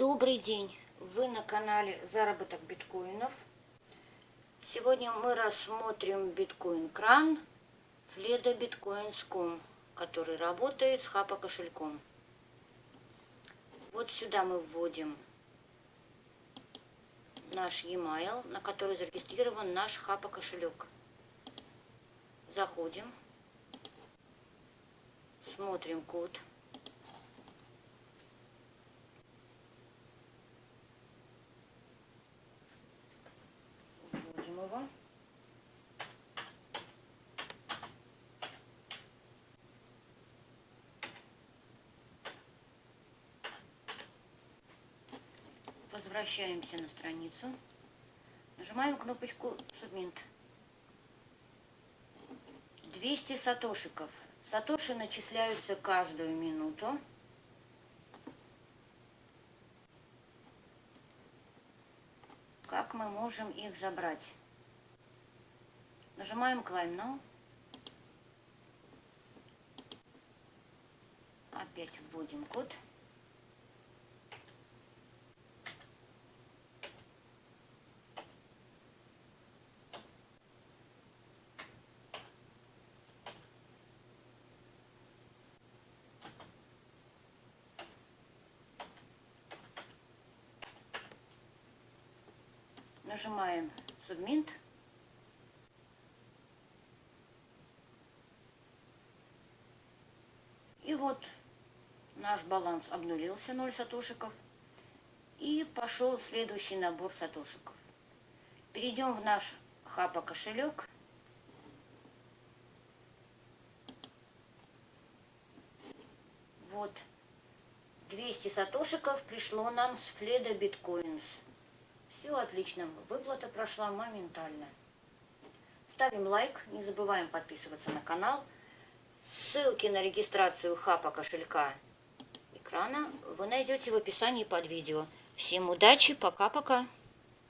Добрый день! Вы на канале Заработок биткоинов. Сегодня мы рассмотрим биткоин-кран Фледа Bitcoins.com, который работает с хапа кошельком. Вот сюда мы вводим наш e-mail, на который зарегистрирован наш хапа кошелек. Заходим, смотрим код. Его. Возвращаемся на страницу. Нажимаем кнопочку Submit. 200 сатошиков. Сатоши начисляются каждую минуту. Как мы можем их забрать? Нажимаем Climb Now. Опять вводим код. Нажимаем Submit. Вот наш баланс обнулился 0 сатошиков. И пошел следующий набор сатошиков. Перейдем в наш хапа кошелек. Вот 200 сатошиков пришло нам с Фледа Биткоинс. Все отлично, выплата прошла моментально. Ставим лайк, не забываем подписываться на канал. Ссылки на регистрацию хапа кошелька экрана вы найдете в описании под видео. Всем удачи, пока-пока.